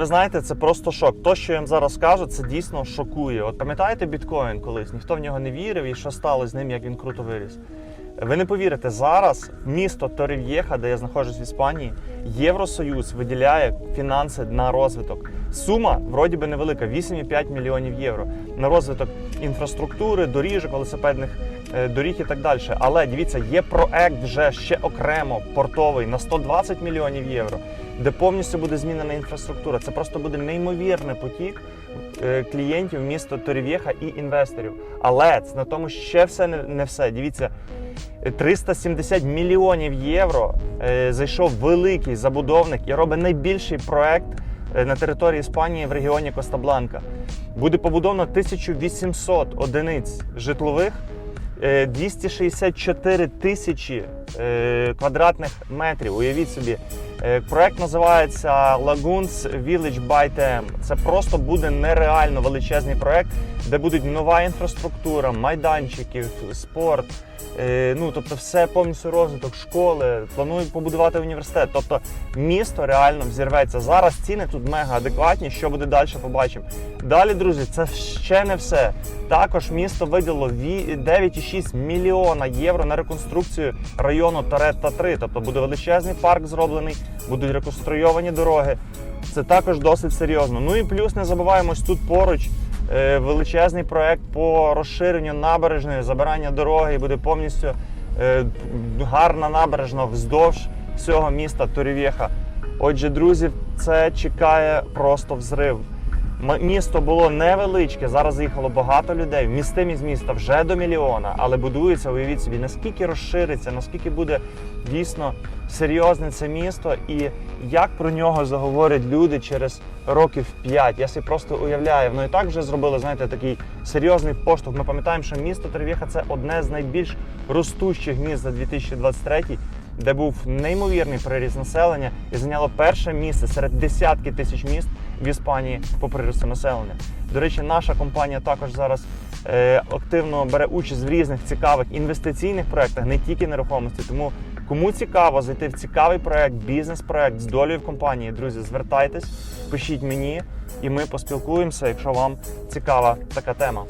Ви знаєте, це просто шок. То, що я вам зараз кажу, це дійсно шокує. От пам'ятаєте біткоін колись? Ніхто в нього не вірив і що стало з ним, як він круто виріс. Ви не повірите, зараз місто Торрев'єха, де я знаходжусь в Іспанії, Євросоюз виділяє фінанси на розвиток. Сума вроді би невелика 8,5 мільйонів євро на розвиток інфраструктури, доріжок, велосипедних е, доріг і так далі. Але дивіться, є проект вже ще окремо портовий на 120 мільйонів євро, де повністю буде змінена інфраструктура. Це просто буде неймовірний потік клієнтів міста Торрев'єха і інвесторів. Але на тому ще все не, все. Дивіться. 370 мільйонів євро е, зайшов великий забудовник і робить найбільший проект е, на території Іспанії в регіоні Коста-Бланка. Буде побудовано 1800 одиниць житлових, е, 264 тисячі е, квадратних метрів. Уявіть собі. Е, Проект називається Lagoons Village by TM. Це просто буде нереально величезний проект, де будуть нова інфраструктура, майданчики, спорт. Е, Ну, тобто, все повністю розвиток школи, планують побудувати університет. Тобто місто реально взірветься. Зараз ціни тут мега адекватні. Що буде далі, побачимо. Далі, друзі, це ще не все. Також місто виділило ві- 9,6 мільйона євро на реконструкцію району Торетта 3. Тобто буде величезний парк зроблений, будуть реконструйовані дороги. Це також досить серйозно. Ну і плюс не забуваємось тут поруч. е, Величезний проект по розширенню набережної, забирання дороги і буде повністю е, гарна набережна вздовж всього міста Торівєха. Отже, друзі, це чекає просто взрив. Місто було невеличке, зараз заїхало багато людей. Вмістимість міста вже до мільйона, але будується, уявіть собі, наскільки розшириться, наскільки буде дійсно серйозне це місто, і як про нього заговорять люди через років 5. Я собі просто уявляю, воно і так вже зробили, знаєте, такий серйозний поштовх. Ми пам'ятаємо, що місто Тервєха це одне з найбільш ростущих міст за 2023 де був неймовірний приріст населення і зайняло перше місце серед десятки тисяч міст в Іспанії по приросту населення. До речі, наша компанія також зараз е, активно бере участь в різних цікавих інвестиційних проектах, не тільки нерухомості. Тому кому цікаво зайти в цікавий проект, бізнес-проект з долею в компанії, друзі, звертайтесь, пишіть мені, і ми поспілкуємося, якщо вам цікава така тема.